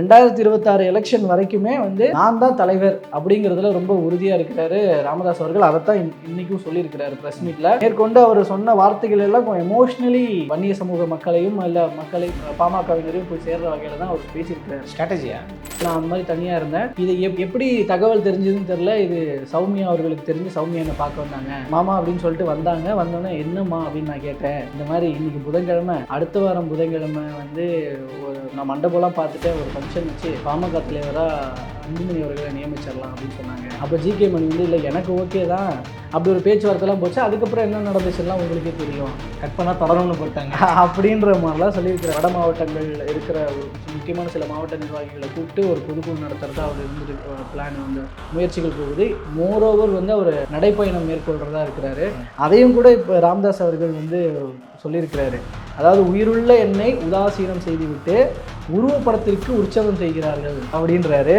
ரெண்டாயிரத்தி இருபத்தாறு எலெக்ஷன் வரைக்குமே வந்து நான் தான் தலைவர் அப்படிங்கிறதுல ரொம்ப உறுதியா இருக்கிறாரு ராமதாஸ் அவர்கள். அதைத்தான் இன்- இன்னைக்கும் சொல்லியிருக்கிறாரு பிரஸ் மீட்ல மேற்கொண்டு அவர் சொன்ன வார்த்தைகள் எல்லாம் கொஞ்சம் எமோஷனலி வன்னிய சமூக மக்களையும் இல்ல மக்களை பாமகவினரையும் போய் சேர்ற வகையில தான் அவர் பேசியிருக்கிறாரு. ஸ்ட்ராட்டஜியா நான் அந்த மாதிரி தனியா இருந்தேன். இது எப்- எப்படி தகவல் தெரிஞ்சதுன்னு தெரியல. இது சௌமியா அவர்களுக்கு தெரிஞ்சு சௌமியா என்னை பார்க்க வந்தாங்க. மாமா அப்படின்னு சொல்லிட்டு வந்தாங்க. வந்தோடனே என்னம்மா அப்படின்னு நான் கேட்டேன். இந்த மாதிரி இன்னைக்கு புதன்கிழமை அடுத்த வாரம் புதன்கிழமை வந்து ஒரு நான் மண்டபம்லாம் பார்த்துட்டு ஒரு ஃபங்க்ஷன் வச்சு பாமக தலைவராக அன்புமணி அவர்களை நியமிச்சிடலாம் அப்படின்னு சொன்னாங்க. அப்போ ஜிகே மணி வந்து இல்லை எனக்கு ஓகே தான். அப்படி ஒரு பேச்சுவார்த்தைலாம் போச்சு. அதுக்கப்புறம் என்ன நடந்துச்சுலாம் உங்களுக்கே தெரியும். கட் பண்ணா தொடரும்னு போட்டாங்க. அப்படின்ற மாதிரிலாம் சொல்லியிருக்கிற வட மாவட்டங்கள் இருக்கிற ஒரு முக்கியமான சில மாவட்ட நிர்வாகிகளை கூப்பிட்டு ஒரு பொதுக்குழு நடத்துறதா அவர் இருந்துட்டு பிளான் வந்து முயற்சிகள் போகுது. மோரோவர் வந்து அவர் நடைப்பயணம் மேற்கொள்றதா இருக்கிறாரு. அதையும் கூட இப்போ ராம்தாஸ் அவர்கள் வந்து சொல்லியிருக்கிறாரு. அதாவது உயிருள்ள எண்ணெய் உதாசீனம் செய்துவிட்டு உருவப்படத்திற்கு உற்சவம் செய்கிறார்கள் அப்படின்றாரு.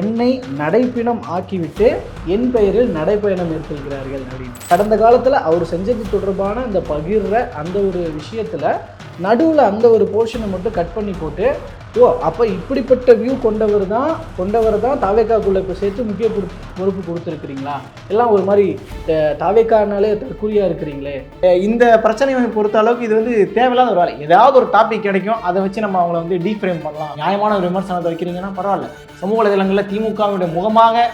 என்னை நடைப்பிணம் ஆக்கிவிட்டு என் பெயரில் நடைப்பயணம் மேற்கொள்கிறார்கள் அப்படின்னு. கடந்த காலத்தில் அவர் செஞ்சது தொடர்பான அந்த பகிர்ற அந்த ஒரு விஷயத்தில் நடுவில் அந்த ஒரு போர்ஷனை மட்டும் கட் பண்ணி போட்டு ஓ அப்போ இப்படிப்பட்ட வியூ கொண்டவர் தான் கொண்டவர் தான் தாவேக்காக்குள்ளே இப்போ சேர்த்து முக்கிய பொறுப்பு பொறுப்பு கொடுத்துருக்குறீங்களா? எல்லாம் ஒரு மாதிரி தாவேக்கானாலே தற்கூரியாக இருக்கிறீங்களே. இந்த பிரச்சனையை பொறுத்த அளவுக்கு இது வந்து தேவையில்லாத ஒரு வேலை. ஏதாவது ஒரு டாபிக் கிடைக்கும் அதை வச்சு நம்ம அவங்கள வந்து டீப் ஃப்ரேம் பண்ணலாம். நியாயமான ஒரு விமர்சனத்தை வைக்கிறீங்கன்னா பரவாயில்ல. சமூக வலைதளங்களில் திமுகவுடைய முகமாக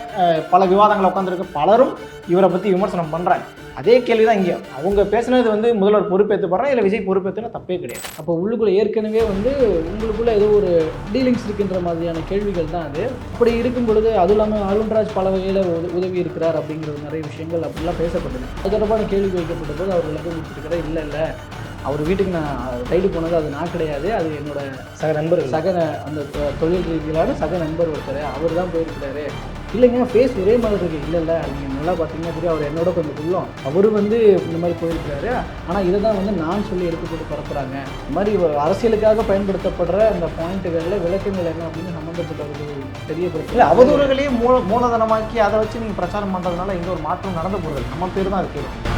பல விவாதங்கள் உட்காந்துருக்க பலரும் இவரை பற்றி விமர்சனம் பண்ணுறாங்க அதே கேள்வி தான் இங்கே. அவங்க பேசுனது வந்து முதல்வர் பொறுப்பேற்று போடுறாங்க இல்லை விஜய் பொறுப்பேற்றுனா தப்பே கிடையாது. அப்போ உள்ளுக்குள்ளே ஏற்கனவே வந்து உங்களுக்குள்ள ஏதோ ஒரு டீலிங்ஸ் இருக்கின்ற மாதிரியான கேள்விகள் தான் அது. அப்படி இருக்கும் பொழுது அதுவும் இல்லாமல் அருண்ராஜ் பல வகையில் உதவி இருக்கிறார் அப்படிங்கிறது நிறைய விஷயங்கள் அப்படிலாம் பேசப்பட்டது. அது தொடர்பான கேள்வி வைக்கப்பட்ட போது அவர் விளக்கம் கொடுத்துருக்கிறார் இல்லை இல்லை. அவர் வீட்டுக்கு நான் ரைடு போனது அது நான் கிடையாது. அது என்னோட சக நண்பர்கள். சக அந்த தொழில் ரீதியிலான சக நண்பர் ஒருத்தர். அவர் தான் போயிருக்கிறாரு. இல்லைங்க ஃபேஸ் ஒரே மாதிரி இருக்குது இல்லை இல்லை நீங்கள் நல்லா பார்த்தீங்கன்னா தெரியும் அவர் என்னோட கொஞ்சம் உள்ளம். அவர் வந்து இந்த மாதிரி போயிருக்கிறாரு. ஆனால் இதை தான் வந்து நான் சொல்லி எடுத்து போட்டு பரப்புகிறாங்க இந்த மாதிரி அரசியலுக்காக பயன்படுத்தப்படுற அந்த பாயிண்ட்டுகளில் விளக்கங்கள் என்ன அப்படின்னு சம்மந்தப்பட்டவர்கள் இல்லை அவதூறுகளையும் மூல மூலதனமாக்கி அதை வச்சு நீங்கள் பிரச்சாரம் பண்ணுறதுனால எந்த ஒரு மாற்றம் நடந்து போகிறது நம்ம பேர் தான் இருக்குது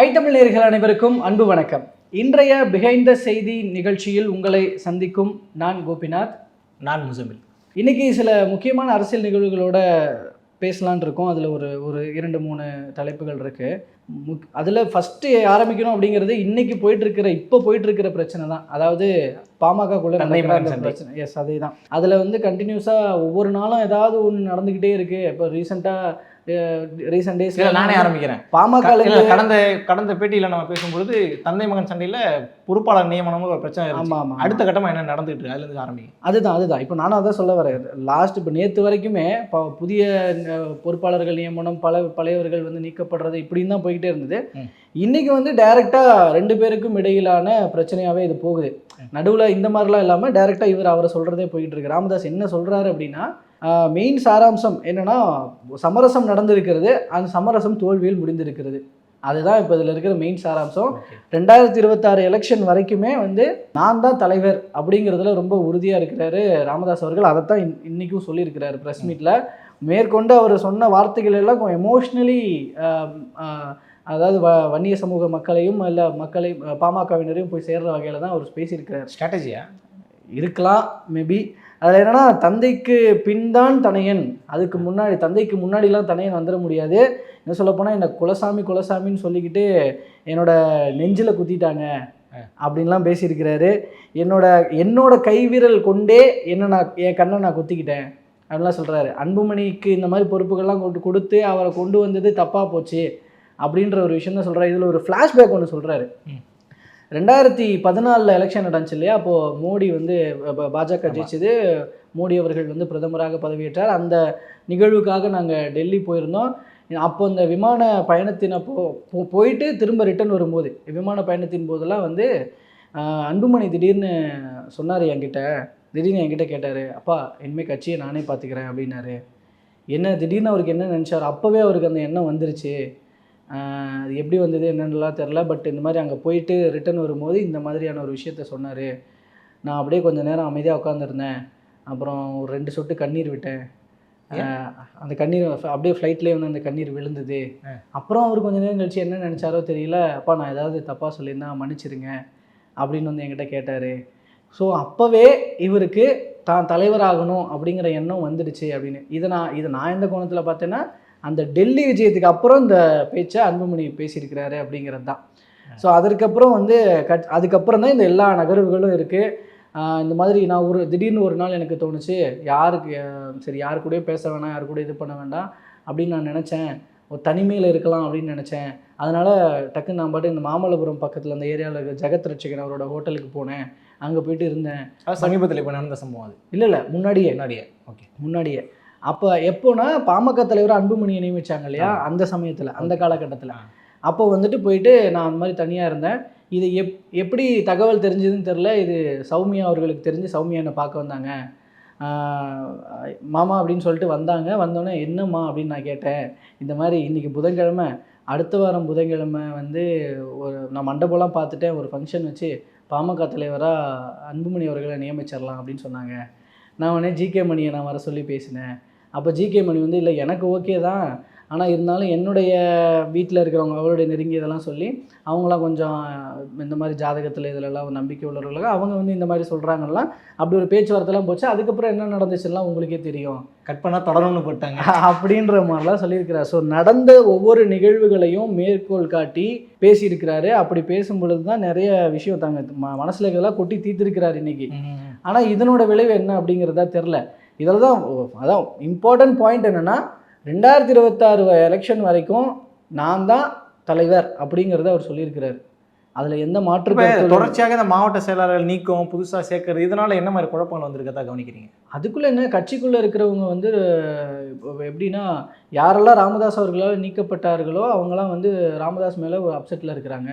ஐட்டமிழ் நேர்கள் அனைவருக்கும் அன்பு வணக்கம். இன்றைய பிஹைண்ட் த செய்தி நிகழ்ச்சியில் உங்களை சந்திக்கும் நான் கோபிநாத். நான் முசமில். இன்னைக்கு சில முக்கியமான அரசியல் நிகழ்வுகளோட பேசலான் இருக்கோம். அதில் ஒரு ஒரு இரண்டு மூணு தலைப்புகள் இருக்கு. முக் அதில் ஃபஸ்ட்டு ஆரம்பிக்கணும் அப்படிங்கிறது இன்னைக்கு போயிட்டு இருக்கிற இப்போ போயிட்டு இருக்கிற பிரச்சனை தான். அதாவது பாமகக்குள்ள அந்த சண்டை. பிரச்சனை. எஸ் அதே தான் அதில் வந்து கண்டினியூஸாக ஒவ்வொரு நாளும் ஏதாவது ஒன்று நடந்துக்கிட்டே இருக்கு. இப்போ ரீசெண்டாக ரீசெண்ட் டேஸ் நானே ஆரம்பிக்கிறேன். பாமக கடந்த கடந்த பேட்டியில நம்ம பேசும்பொழுது தந்தை மகன் சண்டையில பொறுப்பாளர் நியமனம்னு ஒரு பிரச்சனை. ஆமாம் ஆமாம் அடுத்த கட்டமா என்ன நடந்துட்டு இருக்கு? அதுல இருந்து ஆரம்பிங்க. அதுதான் அதுதான். இப்போ நானும் அதான் சொல்ல வரேன். லாஸ்ட் இப்போ நேற்று வரைக்குமே இப்போ புதிய பொறுப்பாளர்கள் நியமனம் பல பழையவர்கள் வந்து நீக்கப்படுறது இப்படின்னு தான் போய்கிட்டே இருந்தது. ம். இன்னைக்கு வந்து டைரெக்டாக ரெண்டு பேருக்கும் இடையிலான பிரச்சனையாகவே இது போகுது. நடுவில் இந்த மாதிரிலாம் இல்லாமல் டைரெக்டாக இவர் அவரை சொல்கிறதே போயிட்டு இருக்கு. ராமதாஸ் என்ன சொல்கிறாரு அப்படின்னா மெயின் சாராம்சம் என்னன்னா சமரசம் நடந்திருக்கிறது அந்த சமரசம் தோல்வியில் முடிந்திருக்கிறது. அதுதான் இப்போ இதில் இருக்கிற மெயின் சாராம்சம். ரெண்டாயிரத்தி இருபத்தாறு எலெக்ஷன் வரைக்குமே வந்து நான் தான் தலைவர் அப்படிங்கிறதுல ரொம்ப உறுதியாக இருக்கிறாரு ராமதாஸ் அவர்கள். அதைத்தான் இன் இன்னைக்கும் சொல்லியிருக்கிறாரு ப்ரெஸ் மீட்டில் மேற்கொண்டு அவர் சொன்ன வார்த்தைகள் எல்லாம் எமோஷ்னலி அதாவது வ வன்னிய சமூக மக்களையும் இல்லை மக்களை பாமகவினரையும் போய் சேர்ற வகையில் தான் அவர் பேசியிருக்கிறார். ஸ்ட்ராட்டஜியா இருக்கலாம் மேபி அதில் என்னென்னா தந்தைக்கு பின்தான் தனையன். அதுக்கு முன்னாடி தந்தைக்கு முன்னாடிலாம் தனையன் வந்துட முடியாது. என்ன சொல்லப் போனால் என்னை குலசாமி குலசாமின்னு சொல்லிக்கிட்டு என்னோட நெஞ்சில் குத்திட்டாங்க அப்படின்லாம் பேசியிருக்கிறாரு. என்னோட என்னோட கைவிரல் கொண்டே என்ன நான் என் கண்ணை நான் குத்திக்கிட்டேன் அப்படிலாம் சொல்கிறாரு அன்புமணிக்கு இந்த மாதிரி பொறுப்புகள்லாம் கொண்டு கொடுத்து அவரை கொண்டு வந்தது தப்பாக போச்சு அப்படின்ற ஒரு விஷயம் தான் சொல்கிறாரு இதில் ஒரு ஃப்ளாஷ்பேக் ஒன்று சொல்கிறாரு ரெண்டாயிரத்தி பதினாலில் எலெக்ஷன் நடந்துச்சு இல்லையா? அப்போது மோடி வந்து பாஜக. ஜெயிச்சது. மோடி அவர்கள் வந்து பிரதமராக பதவியேற்றார். அந்த நிகழ்வுக்காக நாங்கள் டெல்லி போயிருந்தோம். அப்போ இந்த விமான பயணத்தின் அப்போ போ- போயிட்டு திரும்ப ரிட்டர்ன் வரும்போது விமான பயணத்தின் போதெல்லாம் வந்து அன்புமணி திடீர்னு சொன்னார் என்கிட்ட. திடீர்னு என்கிட்ட கேட்டார் அப்பா இனிமேல் கட்சியை நானே பார்த்துக்கிறேன் அப்படின்னாரு. என்ன திடீர்னு அவருக்கு என்ன நினச்சார்? அப்போவே அவருக்கு அந்த எண்ணம் வந்துருச்சு. அது எப்படி வந்தது என்னன்னுலாம் தெரில பட் இந்த மாதிரி அங்கே போயிட்டு ரிட்டர்ன் வரும்போது இந்த மாதிரியான ஒரு விஷயத்த சொன்னார். நான் அப்படியே கொஞ்ச நேரம் அமைதியாக உட்காந்துருந்தேன் அப்புறம் ஒரு ரெண்டு சொட்டு கண்ணீர் விட்டேன். அந்த கண்ணீர் அப்படியே ஃப்ளைட்லேயே வந்து அந்த கண்ணீர் விழுந்தது. அப்புறம் அவர் கொஞ்ச நேரம் கழிச்சு என்ன நினச்சாரோ தெரியல அப்பா நான் ஏதாவது தப்பாக சொல்லியிருந்தா மன்னிச்சிருங்க அப்படின்னு வந்து என்கிட்ட கேட்டார். ஸோ அப்போவே இவருக்கு தான் தலைவராகணும் அப்படிங்கிற எண்ணம் வந்துடுச்சு அப்படின்னு. இதை நான் இதை நான் எந்த கோணத்தில் பார்த்தேன்னா அந்த டெல்லி விஜயத்துக்கு அப்புறம் இந்த பேச்சை அன்புமணி பேசியிருக்கிறாரு அப்படிங்கிறது தான். ஸோ அதற்கப்புறம் வந்து கட் அதுக்கப்புறம் தான் இந்த எல்லா நகர்வுகளும் இருக்குது இந்த மாதிரி நான் ஒரு திடீர்னு ஒரு நாள் எனக்கு தோணுச்சு யாருக்கு சரி யாரு கூடயும் பேச வேணாம் யாரு கூட இது பண்ண வேண்டாம் அப்படின்னு நான் நினச்சேன். ஒரு தனிமையில் இருக்கலாம் அப்படின்னு நினச்சேன். அதனால் டக்குன்னு நான் பாட்டு இந்த மாமல்லபுரம் பக்கத்தில் அந்த ஏரியாவில் ஜெகத் ரட்சகன் அவரோட ஹோட்டலுக்கு போனேன். அங்கே போயிட்டு இருந்தேன். சமீபத்தில் இப்போ நடந்த சம்பவம் அது. இல்லை இல்லை முன்னாடியே. முன்னாடியே. ஓகே. முன்னாடியே. அப்போ எப்போனா பாமக தலைவர் அன்புமணியை நியமிச்சாங்க இல்லையா. அந்த சமயத்தில் அந்த காலகட்டத்தில். அப்போ வந்துட்டு போயிட்டு நான் அந்த மாதிரி தனியாக இருந்தேன். இது எப் எப்படி தகவல் தெரிஞ்சதுன்னு தெரில இது சௌமியா அவர்களுக்கு தெரிஞ்சு சௌமியா என்னை பார்க்க வந்தாங்க. மாமா அப்படின்னு சொல்லிட்டு வந்தாங்க. வந்தோடனே என்னம்மா அப்படின்னு நான் கேட்டேன். இந்த மாதிரி இன்றைக்கி புதன்கிழமை அடுத்த வாரம் புதன்கிழமை வந்து ஒரு நான் மண்டபம்லாம் பார்த்துட்டேன். ஒரு ஃபங்க்ஷன் வச்சு பாமக தலைவராக அன்புமணி அவர்களை நியமிச்சிடலாம் அப்படின்னு சொன்னாங்க. நான் உடனே ஜிகே மணியை நான் வர சொல்லி பேசினேன். அப்போ ஜிகே மணி வந்து இல்லை எனக்கு ஓகே தான். ஆனால் இருந்தாலும் என்னுடைய வீட்டில் இருக்கிறவங்க அவருடைய நெருங்கியதெல்லாம் சொல்லி அவங்களாம் கொஞ்சம் இந்த மாதிரி ஜாதகத்தில் இதிலெல்லாம் ஒரு நம்பிக்கை உள்ளவர்களாக அவங்க வந்து இந்த மாதிரி சொல்கிறாங்கலாம் அப்படி ஒரு பேச்சுவார்த்தைலாம் போச்சு. அதுக்கப்புறம் என்ன நடந்துச்சுலாம் உங்களுக்கே தெரியும். கட் பண்ணால் தொடரணும்னு போட்டாங்க. அப்படின்ற மாதிரிலாம் சொல்லியிருக்கிறார். ஸோ நடந்த ஒவ்வொரு நிகழ்வுகளையும் மேற்கோள் காட்டி பேசியிருக்கிறாரு. அப்படி பேசும் பொழுது தான் நிறைய விஷயம் தாங்க ம மனசில் இருக்கிறதெல்லாம் கொட்டி தீர்த்திருக்கிறார் இன்னைக்கு. ஆனால் இதனோட விளைவு என்ன அப்படிங்கிறதா தெரில இதில் தான் அதான் இம்பார்ட்டன்ட் பாயிண்ட் என்னென்னா ரெண்டாயிரத்தி இருபத்தாறு எலெக்ஷன் வரைக்கும் நான் தான் தலைவர் அப்படிங்கிறத அவர் சொல்லியிருக்கிறார். அதில் எந்த மாற்று. தொடர்ச்சியாக இந்த மாவட்ட செயலாளர்கள் நீக்கம் புதுசாக சேர்க்கறது இதனால என்ன மாதிரி குழப்பங்கள் வந்திருக்கதா கவனிக்கிறீங்க? அதுக்குள்ளே என்ன கட்சிக்குள்ளே இருக்கிறவங்க வந்து எப்படின்னா யாரெல்லாம் ராமதாஸ் அவர்களால் நீக்கப்பட்டார்களோ அவங்களாம் வந்து ராமதாஸ் மேலே ஒரு அப்செட்டில் இருக்கிறாங்க.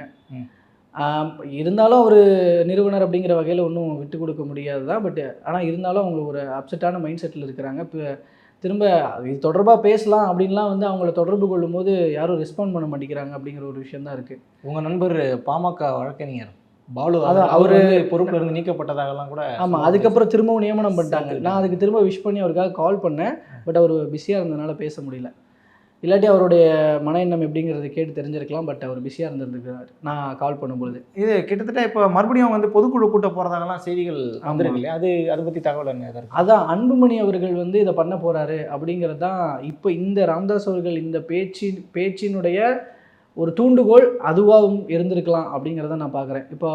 இருந்தாலும் ஒரு நிறுவனர் அப்படிங்கிற வகையில் ஒன்றும் விட்டு கொடுக்க முடியாது தான் பட் ஆனால் இருந்தாலும் அவங்க ஒரு அப்செட்டான மைண்ட் செட்டில் இருக்கிறாங்க இப்போ திரும்ப இது தொடர்பாக பேசலாம் அப்படின்லாம் வந்து அவங்கள தொடர்பு கொள்ளும்போது யாரும் ரெஸ்பாண்ட் பண்ண மாட்டேங்கிறாங்க அப்படிங்கிற ஒரு விஷயம் தான் இருக்குது உங்க நண்பர் பாமக வழக்கறிஞர் பாலு அதான் அவரு- அவரு பொறுப்புல இருந்து நீக்கப்பட்டதாகலாம் கூட ஆமாம். அதுக்கப்புறம் திரும்பவும் நியமனம் பண்ணிட்டாங்க. நான் அதுக்கு திரும்ப விஷ் பண்ணி அவருக்காக கால் பண்ணேன் பட் அவர் பிஸியாக இருந்ததுனால பேச முடியல இல்லாட்டி அவருடைய மன எண்ணம் எப்படிங்கிறத கேட்டு தெரிஞ்சிருக்கலாம் பட் அவர் பிஸியாக இருந்திருக்கிறார் நான் கால் பண்ணும்பொழுது. இது கிட்டத்தட்ட இப்போ மறுபடியும் வந்து பொதுக்குழு கூட்ட போறதாகலாம் செய்திகள். வந்திருக்கு இல்லையா? அது அதை பத்தி தகவல் என்ன அதான் அன்புமணி அவர்கள் வந்து இதை பண்ண போறாரு அப்படிங்கிறது தான் இப்போ இந்த ராமதாஸ் அவர்கள் இந்த பேச்சின் பேச்சினுடைய ஒரு தூண்டுகோல் அதுவாகவும் இருந்திருக்கலாம் அப்படிங்கிறத நான் பார்க்குறேன் இப்போ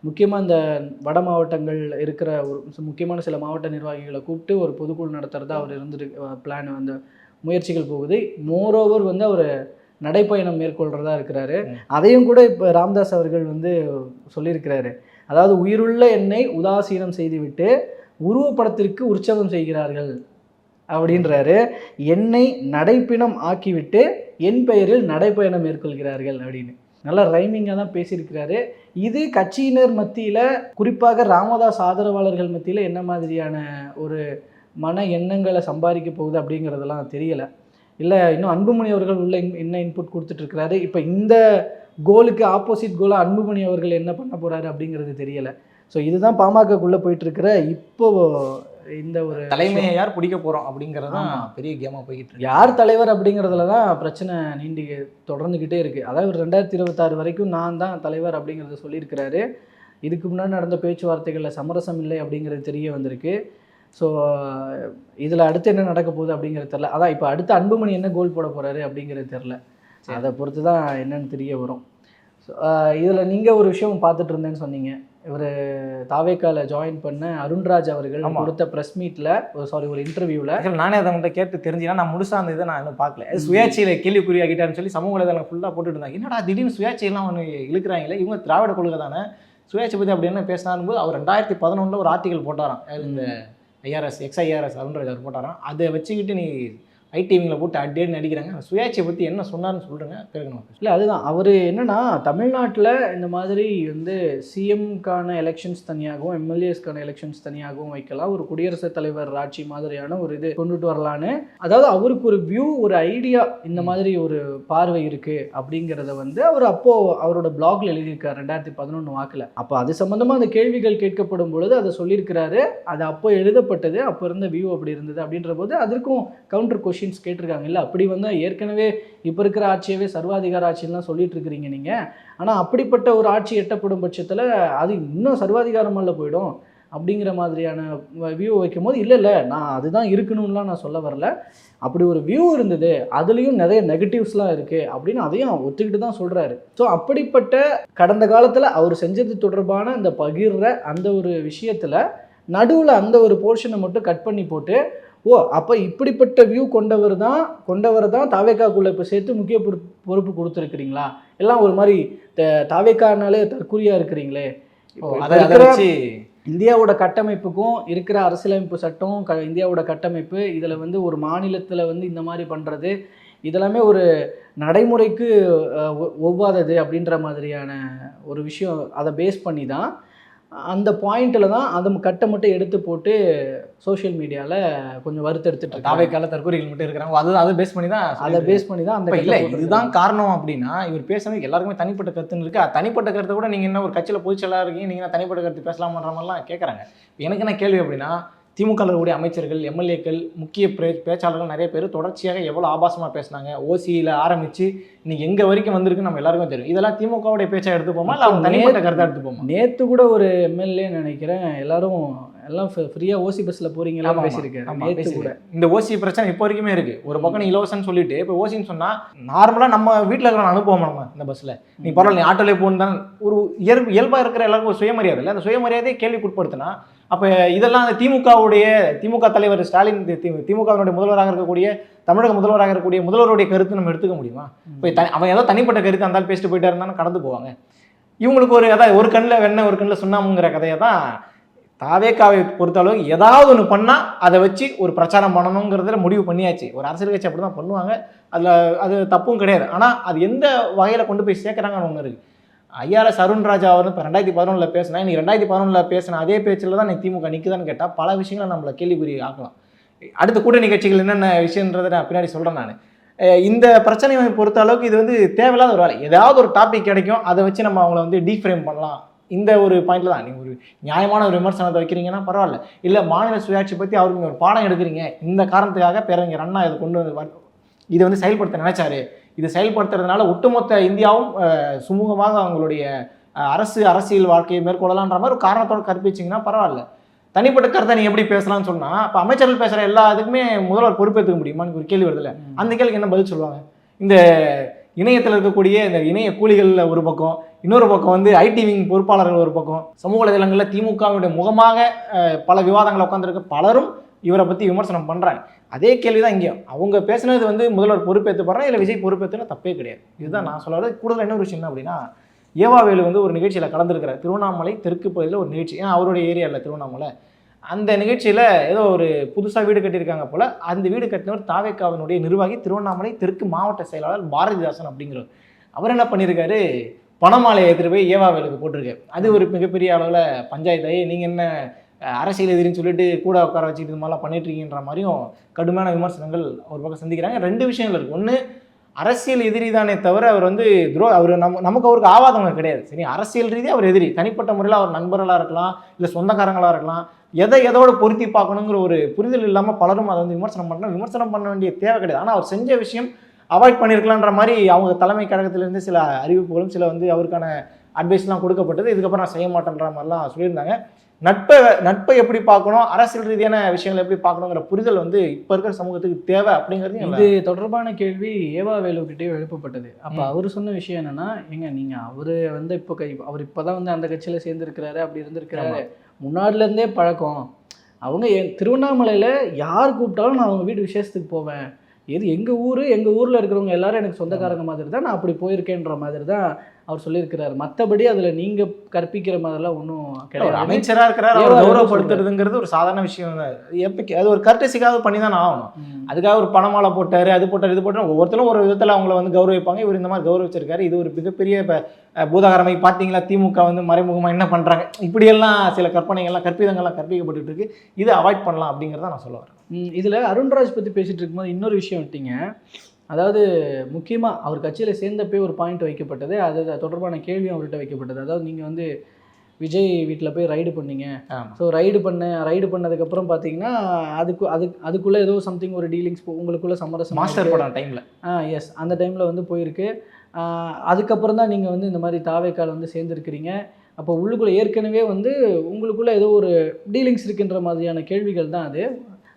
முக்கியமாக இந்த வட மாவட்டங்கள் இருக்கிற ஒரு முக்கியமான சில மாவட்ட நிர்வாகிகளை கூப்பிட்டு ஒரு பொதுக்குழு நடத்துறதா அவர் இருந்திரு பிளான் வந்து முயற்சிகள் போகுது. மோரோவர் வந்து அவர் நடைப்பயணம் மேற்கொள்கிறதா இருக்கிறாரு. அதையும் கூட இப்போ ராமதாஸ் அவர்கள் வந்து சொல்லியிருக்கிறாரு. அதாவது உயிருள்ள எண்ணை உதாசீனம் செய்துவிட்டு உருவப்படத்திற்கு உற்சவம் செய்கிறார்கள் அப்படின்றாரு. என்னை நடைப்பிணம் ஆக்கிவிட்டு என் பெயரில் நடைப்பயணம் மேற்கொள்கிறார்கள் அப்படின்னு. நல்லா ரைமிங்காக தான் பேசியிருக்கிறாரு. இது கட்சியினர் மத்தியில் குறிப்பாக ராமதாஸ் ஆதரவாளர்கள் மத்தியில் என்ன மாதிரியான ஒரு மன எண்ணங்களை சம்பாதிக்க போகுது அப்படிங்கிறதெல்லாம் தெரியலை. இல்லை இன்னும் அன்புமணி அவர்கள் உள்ள இன்- என்ன இன்புட் கொடுத்துட்ருக்கிறாரு இப்போ இந்த கோலுக்கு ஆப்போசிட் கோலாக அன்புமணி அவர்கள் என்ன பண்ண போகிறாரு அப்படிங்கிறது தெரியலை. ஸோ இதுதான் பாமகக்குள்ளே போயிட்டுருக்கிற இப்போ இந்த ஒரு தலைமையை யார் பிடிக்க போறோம் அப்படிங்கறது தான். பெரிய கேமா போய்கிட்டு இருக்கு யார் தலைவர் அப்படிங்கிறதுல தான் பிரச்சனை நீண்டி தொடர்ந்துக்கிட்டே இருக்குது அதாவது ரெண்டாயிரத்தி இருபத்தாறு வரைக்கும் நான் தான் தலைவர் அப்படிங்கிறத சொல்லியிருக்கிறாரு. இதுக்கு முன்னாடி நடந்த பேச்சுவார்த்தைகளில் சமரசம் இல்லை அப்படிங்கிறது தெரிய வந்திருக்கு. ஸோ இதில் அடுத்து என்ன நடக்க போகுது அப்படிங்கிறது தெரில அதான் இப்போ அடுத்து அன்புமணி என்ன கோல் போட போகிறாரு அப்படிங்கிறது தெரில. அதை பொறுத்து தான் என்னன்னு தெரிய வரும். ஸோ இதில் நீங்கள் ஒரு விஷயம் பார்த்துட்டு இருந்தேன்னு சொன்னீங்க. இவர் தாவேக்கால ஜாயின் பண்ண அருண்ராஜ் அவர்கள். கொடுத்த ப்ரெஸ் மீட்ல சாரி ஒரு இன்டர்வியூல ஆக்சுவலி நானே அதை அவங்கள்ட்ட கேட்டு தெரிஞ்சுன்னா நான் முழுசா அந்த இதை நான் இன்னும் பார்க்கல. சுயாட்சியில கேள்விக்குறியாக்கிட்டாருன்னு சொல்லி சமூக வலைதளம் ஃபுல்லாக போட்டுட்டு இருந்தாங்க என்னடா திடீர்னு சுயாட்சியெல்லாம் ஒன்று இழுக்கிறாங்களே? இவங்க திராவிட கொள்கை தானே? சுயாட்சி பற்றி அப்படி என்ன பேசினாரும் போது அவர் ரெண்டாயிரத்தி பதினொன்றில் ஒரு ஆர்டிகல் போட்டாராம். இந்த ஐஆர்எஸ் எக்ஸ்ஐஆர்எஸ் அருண்ராஜ் அவர் போட்டாராம். அதை வச்சுக்கிட்டு நீ ஐடிவிங்கில் போட்டு அட்டேன்னு நடிக்கிறாங்க அந்த சுயாட்சியை பற்றி என்ன சொன்னாருன்னு சொல்லுங்க. பிறகு நம்ம. இல்லை அதுதான். அவர் என்னன்னா தமிழ்நாட்டில் இந்த மாதிரி வந்து சிஎம்கான எலெக்ஷன்ஸ் தனியாகவும் எம்எல்ஏஸ்க்கான எலெக்ஷன்ஸ் தனியாகவும் வைக்கலாம். ஒரு குடியரசுத் தலைவர் ஆட்சி மாதிரியான ஒரு இது கொண்டுட்டு வரலான்னு. அதாவது அவருக்கு ஒரு வியூ ஒரு ஐடியா இந்த மாதிரி ஒரு பார்வை இருக்கு அப்படிங்கிறத வந்து அவர் அப்போ அவரோட பிளாக்ல எழுதியிருக்காரு ரெண்டாயிரத்தி பதினொன்று வாக்கில். அப்போ அது சம்பந்தமா அந்த கேள்விகள் கேட்கப்படும் பொழுது அதை சொல்லியிருக்கிறாரு. அது அப்போ எழுதப்பட்டது அப்போ இருந்த வியூ அப்படி இருந்தது அப்படின்ற போது அதற்கும் கவுண்டர் கொஷின்ஸ் கேட்டிருக்காங்க. இல்லை அப்படி வந்தால் ஏற்கனவே இப்போ இருக்கிற ஆட்சியவே சர்வாதிகார ஆட்சியெல்லாம் சொல்லிட்டு இருக்கிறீங்க நீங்கள் ஆனால் அப்படிப்பட்ட ஒரு ஆட்சி எட்டப்படும் பட்சத்தில் அது இன்னும் சர்வாதிகாரமல்ல போயிடும் அப்படிங்கிற மாதிரியான வியூ வைக்கும்போது இல்லை இல்லை நான் அதுதான் இருக்கணும்லாம் நான் சொல்ல வரல. அப்படி ஒரு வியூ இருந்தது அதுலேயும் நிறைய நெகட்டிவ்ஸ்லாம் இருக்குது அப்படின்னு அதையும் ஒத்துக்கிட்டு தான் சொல்கிறாரு ஸோ அப்படிப்பட்ட கடந்த காலத்தில் அவர் செஞ்சது தொடர்பான அந்த பகிர்ற அந்த ஒரு விஷயத்தில் நடுவில் அந்த ஒரு போர்ஷனை மட்டும் கட் பண்ணி போட்டு ஓ அப்போ இப்படிப்பட்ட வியூ கொண்டவர் தான் கொண்டவர் தான் தாவேக்காக்குள்ளே இப்போ சேர்த்து முக்கிய பொறுப்பு கொடுத்துருக்கிறீங்களா? எல்லாம் ஒரு மாதிரி த- தாவேக்கானாலே தற்குறியாக இருக்கிறீங்களே. இந்தியாவோட கட்டமைப்புக்கும் இருக்கிற அரசியலமைப்பு சட்டம் க இந்தியாவோட கட்டமைப்பு இதில் வந்து ஒரு மாநிலத்தில் வந்து இந்த மாதிரி பண்ணுறது இதெல்லாமே ஒரு நடைமுறைக்கு ஒவ்வாதது அப்படின்ற மாதிரியான ஒரு விஷயம் அதை பேஸ் பண்ணி தான் அந்த பாயிண்ட்டில் தான் அதை கட்டை மட்டும் எடுத்து போட்டு சோஷியல் மீடியாவில் கொஞ்சம் வறுத்தெடுத்துட்டு இருக்காங்க. தாவை கால தற்கொலைகள் மட்டும் இருக்கிறாங்க அது அதை பேஸ் பண்ணி தான் அதை. பேஸ் பண்ணி தான் அந்த இல்ல. இதுதான் காரணம் அப்படின்னா இவர் பேசுறது எல்லாருக்குமே தனிப்பட்ட கருத்துன்னு இருக்கு அது தனிப்பட்ட கருத்தை கூட நீங்க என்ன ஒரு கட்சியில பொதுச்செயலா இருக்கீங்க நீங்க என்ன தனிப்பட்ட கருத்து பேசலாமன்ற மாதிரிலாம் கேட்கறாங்க எனக்கு என்ன கேள்வி அப்படின்னா திமுக இருக்கக்கூடிய அமைச்சர்கள் எம்எல்ஏக்கள் முக்கிய பே- பேச்சாளர்கள் நிறைய பேர் தொடர்ச்சியாக எவ்வளவு ஆபாசமா பேசுனாங்க. ஓசியில ஆரம்பிச்சு இன்னைக்கு எங்க வரைக்கும் வந்திருக்கு நம்ம எல்லாருக்கும் தெரியும். இதெல்லாம் திமுகவுடைய பேச்சா எடுத்துப்போமா இல்ல அவங்க தனிப்பட்ட கருத்தா எடுத்துப்போமா நேத்து கூட ஒரு எம்எல்ஏ நினைக்கிறேன். எல்லாரும் எல்லாம் ஃப்ரீயா ஓசி நேத்து கூட. பேசியிருக்காரு. இந்த ஓசி பிரச்சனை இப்போ வரைக்குமே இருக்கு. ஒரு பக்கம் நீ இலவசம்னு சொல்லிட்டு இப்போ ஓசின்னு சொன்னா நார்மலா நம்ம வீட்டில் இருக்கிற அனுப்புவோம் நம்ம இந்த பஸ்ல. நீ பரவாயில்ல நீ ஆட்டோலே போகணும் தான் ஒரு இயல்பு இயல்பா இருக்கிற எல்லாருக்கும் ஒரு சுயமரியாதை இல்லை. அந்த சுயமரியாதையை கேள்விக்குட்படுத்தினா அப்போ இதெல்லாம் திமுகவுடைய திமுக தலைவர் ஸ்டாலின் தி- திமுகவினுடைய முதல்வராக இருக்கக்கூடிய தமிழக முதல்வராக இருக்கக்கூடிய முதல்வருடைய கருத்து நம்ம எடுத்துக்க முடியுமா? இப்போ த- அவன் ஏதோ தனிப்பட்ட கருத்து அந்தாலும் பேசிட்டு பேசிட்டு இருந்தாலும் கடந்து போவாங்க. இவங்களுக்கு ஒரு அதான் ஒரு கண்ணில் வெண்ணெய் ஒரு கண்ணில் சுண்ணாமுங்கிற கதையை தான் தாவேக்காவை பொறுத்தளவு ஏதாவது ஒன்று பண்ணால் அதை வச்சு ஒரு பிரச்சாரம் பண்ணணுங்கிறதுல முடிவு பண்ணியாச்சு. ஒரு அரசியல் கட்சி அப்படி தான் பண்ணுவாங்க. அதில் அது தப்பும் கிடையாது. ஆனால் அது எந்த வகையில் கொண்டு போய் சேர்க்குறாங்கன்னு ஒன்று இருக்குது ஐஆர்எஸ் அருண்ராஜா அவர் இப்போ ரெண்டாயிரத்தி பதினொன்றில் பேசினா இன்னைக்கு ரெண்டாயிரத்தி பதினொன்றில் பேசின அதே பேச்சில் தான் இன்னைக்கு திமுக நிற்குதான்னு கேட்டால் பல விஷயங்களை நம்மளை கேள்விக்குறி ஆக்கலாம். அடுத்த கூட்டணி கட்சிகள் என்னென்ன விஷயன்றதை நான் பின்னாடி சொல்கிறேன் நான். இந்த பிரச்சனையை பொறுத்த அளவுக்கு இது வந்து தேவையில்லாத ஒரு வேலை. ஏதாவது ஒரு டாபிக் கிடைக்கும் அதை வச்சு நம்ம அவங்கள வந்து டீஃப்ரேம் பண்ணலாம். இந்த ஒரு பாயிண்ட்ல தான். நீங்கள் ஒரு நியாயமான ஒரு விமர்சனத்தை வைக்கிறீங்கன்னா பரவாயில்ல. இல்லை மாநில சுயாட்சி பற்றி அவருக்கு ஒரு பாடம் எடுக்கிறீங்க. இந்த காரணத்துக்காக பேரறிஞர் அண்ணா இதை கொண்டு வந்து இதை வந்து செயல்படுத்த நினைச்சாரு. இது செயல்படுத்துறதுனால ஒட்டுமொத்த இந்தியாவும் சுமூகமாக அவங்களுடைய அரசு அரசியல் வாழ்க்கையை மேற்கொள்ளலான்ற மாதிரி ஒரு காரணத்தோட கற்பிச்சிங்கன்னா பரவாயில்ல. தனிப்பட்ட கருத்தை நீ எப்படி பேசலாம்னு சொன்னா அப்போ அமைச்சர்கள் பேசுகிற எல்லா இதுக்குமே முதல்வர் பொறுப்பேற்றுக்க முடியுமான்னு ஒரு கேள்வி வருதுல்ல. அந்த கேள்விக்கு என்ன பதில் சொல்லுவாங்க? இந்த இணையத்தில் இருக்கக்கூடிய இந்த இணைய கூலிகள்ல ஒரு பக்கம் இன்னொரு பக்கம் வந்து ஐடி விங் பொறுப்பாளர்கள் ஒரு பக்கம் சமூக வலைதளங்களில் திமுகவுடைய முகமாக பல விவாதங்கள் உட்காந்துருக்க பலரும் இவரை பற்றி விமர்சனம் பண்ணுறாங்க அதே கேள்வி தான் இங்கேயும். அவங்க பேசுனது வந்து முதல்வர் பொறுப்பேற்று இல்லை விஜய் பொறுப்பேற்றுனா தப்பே கிடையாது. இதுதான் நான் சொல்ல கூடுதல் என்ன ஒரு விஷயம் அப்படின்னா ஏவாவேலு வந்து ஒரு நிகழ்ச்சியில் கலந்துருக்கிறார். திருவண்ணாமலை தெற்கு பகுதியில் ஒரு நிகழ்ச்சி. ஏன்னா அவருடைய ஏரியாவில் திருவண்ணாமலை. அந்த நிகழ்ச்சியில் ஏதோ ஒரு புதுசாக வீடு கட்டியிருக்காங்க போல் அந்த வீடு கட்டினவர் தாவேக்காவினுடைய நிர்வாகி திருவண்ணாமலை தெற்கு மாவட்ட செயலாளர் பாரதிதாசன் அப்படிங்கிறவர். அவர் என்ன பண்ணியிருக்காரு பணமாலையை எடுத்துகிட்டு போய் ஏவாவேலுக்கு போட்டிருக்காரு. அது ஒரு மிகப்பெரிய அளவில் பஞ்சாயத்தாகி நீங்கள் என்ன அரசியல் எதிரின்னு சொல்லிட்டு கூட உட்கார வச்சுட்டு இது மாதிரிலாம் பண்ணிட்டு மாதிரியும் கடுமையான விமர்சனங்கள் ஒரு பக்கம் சந்திக்கிறாங்க. ரெண்டு விஷயங்கள் இருக்குது ஒன்று அரசியல் எதிரி தானே தவிர அவர் வந்து துரோ அவர் நம்ம நமக்கு அவருக்கு ஆவாதவங்க கிடையாது. சரி அரசியல் ரீதியாக அவர் எதிரி. தனிப்பட்ட முறையில் அவர் நண்பர்களாக இருக்கலாம் இல்லை சொந்தக்காரங்களாக இருக்கலாம் எதை எதோட பொருத்தி பார்க்கணுங்கிற ஒரு புரிதல் இல்லாமல் பலரும் அதை வந்து விமர்சனம் பண்ணணும் விமர்சனம் பண்ண வேண்டிய தேவை கிடையாது. ஆனால் அவர் செஞ்ச விஷயம் அவாய்ட் பண்ணியிருக்கலான்ற மாதிரி அவங்க தலைமை கழகத்திலேருந்து சில அறிவிப்புகளும் சில வந்து அவருக்கான அட்வைஸ்லாம் கொடுக்கப்பட்டது. இதுக்கப்புறம் நான் செய்ய மாட்டேன்ற மாதிரிலாம் சொல்லியிருந்தாங்க. நட்பை நட்பை எப்படி பார்க்கணும் அரசியல் ரீதியான விஷயங்களை எப்படி பார்க்கணுங்கிற புரிதல் வந்து இப்போ இருக்கிற சமூகத்துக்கு தேவை அப்படிங்கிறது இது தொடர்பான கேள்வி ஏவா வேலுக்கிட்டே எழுப்பப்பட்டது. அப்ப. அவர் சொன்ன விஷயம் என்னன்னா ஏங்க நீங்க அவரு வந்து இப்போ கை அவர் இப்பதான் வந்து அந்த கட்சியில சேர்ந்திருக்கிறாரு அப்படி இருந்திருக்கிறாரு. முன்னாடில இருந்தே பழக்கம். அவங்க என் திருவண்ணாமலையில யார் கூப்பிட்டாலும் நான் அவங்க வீட்டு விசேஷத்துக்கு போவேன். எது எங்க ஊரு எங்க ஊர்ல இருக்கிறவங்க எல்லாரும் எனக்கு சொந்தக்காரங்க மாதிரி தான் நான் அப்படி போயிருக்கேன்ற மாதிரி தான் அவர் சொல்லியிருக்கிறாரு. மற்றபடி அதுல நீங்க கற்பிக்கிற மாதிரிலாம் ஒன்றும் கிடையாது. அமைச்சரா இருக்கிறார் அவர் கௌரவப்படுத்துறதுங்கிறது ஒரு சாதாரண விஷயம் தான் எப்போ அது ஒரு கர்டசிக்காக பண்ணி தான் ஆகணும். அதுக்காக ஒரு பணமாலை போட்டாரு அது போட்டாரு இது போட்டாரு. ஒவ்வொருத்தரும் ஒரு விதத்தில் அவங்கள வந்து கௌரவிப்பாங்க. இவர் இந்த மாதிரி கௌரவிச்சிருக்காரு. இது ஒரு மிகப்பெரிய இப்போ பூதாகரமை பார்த்தீங்களா திமுக வந்து மறைமுகமாக என்ன பண்ணுறாங்க இப்படியெல்லாம் சில கற்பனைகள்லாம் கற்பிதங்கள்லாம் கற்பிக்கப்பட்டுட்டு இருக்கு. இதை அவாய்ட் பண்ணலாம் அப்படிங்கிறத நான் சொல்ல வரேன். இதுல அருண்ராஜ் பத்தி பேசிட்டு இருக்கும்போது இன்னொரு விஷயம் விட்டீங்க அதாவது முக்கியமா அவர் கட்சியில சேர்ந்தப்பே ஒரு பாயிண்ட் வைக்கப்பட்டது. அது தொடர்பான கேள்வியும் அவர்கிட்ட வைக்கப்பட்டது. அதாவது நீங்க வந்து விஜய் வீட்டில் போய் ரைடு பண்ணீங்க. ஸோ ரைடு பண்ண ரைடு பண்ணதுக்கப்புறம் பார்த்தீங்கன்னா அதுக்கு அது அதுக்குள்ளே ஏதோ சம்திங் ஒரு டீலிங்ஸ் உங்களுக்குள்ள சமரசம் மாஸ்டர் படம் டைமில் ஆ எஸ் அந்த டைமில் வந்து போயிருக்கு. அதுக்கப்புறம் தான் நீங்கள் வந்து இந்த மாதிரி தாவேக்கால் வந்து சேர்ந்துருக்கிறீங்க. அப்போ உள்ளுக்குள்ளே ஏற்கனவே வந்து உங்களுக்குள்ளே ஏதோ ஒரு டீலிங்ஸ் இருக்கின்ற மாதிரியான கேள்விகள் தான் அது.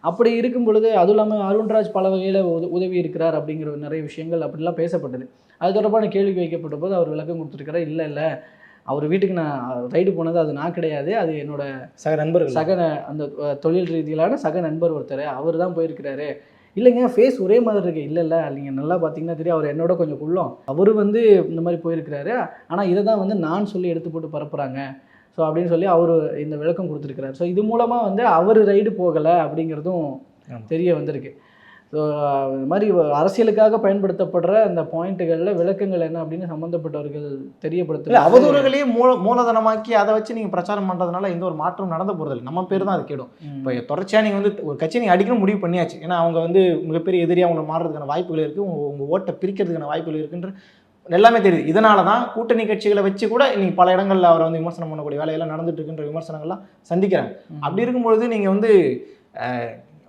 அப்படி இருக்கும் பொழுது அதுவும் இல்லாமல் அருண்ராஜ் பல வகையில் உத உதவி இருக்கிறார் அப்படிங்கிற நிறைய விஷயங்கள் அப்படிலாம் பேசப்பட்டது. அது தொடர்பான கேள்வி வைக்கப்பட்ட போது அவர் விளக்கம் கொடுத்துருக்காரு இல்லை இல்லை. அவர் வீட்டுக்கு நான் ரைடு போனது அது நான் கிடையாது. அது என்னோட சக நண்பர்கள். சக அந்த தொழில் ரீதியிலான சக நண்பர் ஒருத்தர். அவர் தான் போயிருக்கிறாரு. இல்லைங்க ஃபேஸ் ஒரே மாதிரி இருக்கு. இல்லை இல்லை. நீங்கள் நல்லா பார்த்தீங்கன்னா தெரியும். அவர் என்னோட கொஞ்சம் குள்ளம். அவர் வந்து இந்த மாதிரி போயிருக்கிறாரு. ஆனால் இதை தான் வந்து நான் சொல்லி எடுத்து போட்டு பரப்புகிறாங்க ஸோ அப்படின்னு சொல்லி அவர் இந்த விளக்கம் கொடுத்துருக்கிறார். ஸோ இது மூலமாக வந்து அவர் ரைடு போகலை அப்படிங்கிறதும். தெரிய வந்திருக்கு. ஸோ இந்த மாதிரி அரசியலுக்காக பயன்படுத்தப்படுற அந்த பாயிண்ட்டுகளில் விளக்கங்கள் என்ன அப்படின்னு சம்மந்தப்பட்டவர்கள் தெரியப்படுத்த அவதூறுகளையே மூல மூலதனமாக்கி அதை வச்சு நீங்கள் பிரச்சாரம் பண்ணுறதுனால எந்த ஒரு மாற்றம் நடந்த போகிறதில்ல நம்ம பேர் தான் அது கேடும். இப்போ தொடர்ச்சியாக நீங்கள் வந்து ஒரு கட்சி நீங்கள் அடிக்கணும் முடிவு பண்ணியாச்சு. ஏன்னா அவங்க வந்து மிகப்பெரிய எதிரியாக அவங்களை மாறுறதுக்கான வாய்ப்புகள் இருக்குது உங்கள் உங்கள் ஓட்டை பிரிக்கிறதுக்கான வாய்ப்புகள் இருக்குன்ற எல்லாமே தெரியுது. இதனால தான் கூட்டணி கட்சிகளை வச்சு கூட இன்னைக்கு பல இடங்களில் அவரை வந்து விமர்சனம் பண்ணக்கூடிய வேலையெல்லாம் நடந்துட்டு இருக்குன்ற விமர்சனங்கள்லாம் சந்திக்கிறாங்க. அப்படி இருக்கும்பொழுது நீங்கள் வந்து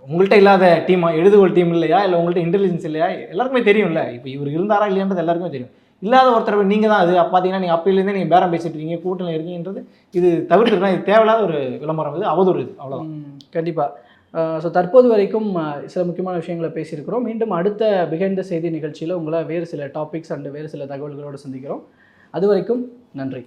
உங்கள்கிட்ட இல்லாத டீமா எழுதுகோள் டீம் இல்லையா? இல்லை உங்கள்கிட்ட இன்டெலிஜென்ஸ் இல்லையா? எல்லாருக்குமே தெரியும்ல. இப்போ இவர் இருந்தாரா இல்லையான்றது எல்லாருக்குமே தெரியும். இல்லாத ஒருத்தர் நீங்கள் தான் அது பார்த்தீங்கன்னா நீங்கள் அப்பையிலேருந்தே நீங்கள் பேரம் பேசிட்டு இருக்கீங்க கூட்டணியில் இருக்கீங்கன்றது இது தவிர்த்துக்கலாம் இது தேவையில்லாத ஒரு விளம்பரம் இது அவதூறு இது அவ்வளோதான் கண்டிப்பாக ஸோ தற்போது வரைக்கும் சில முக்கியமான விஷயங்களை பேசியிருக்கிறோம். மீண்டும் அடுத்த பிகைண்ட் த செய்தி நிகழ்ச்சியில் உங்களை வேறு சில டாபிக்ஸ் அண்ட் வேறு சில தகவல்களோடு சந்திக்கிறோம். அது வரைக்கும் நன்றி.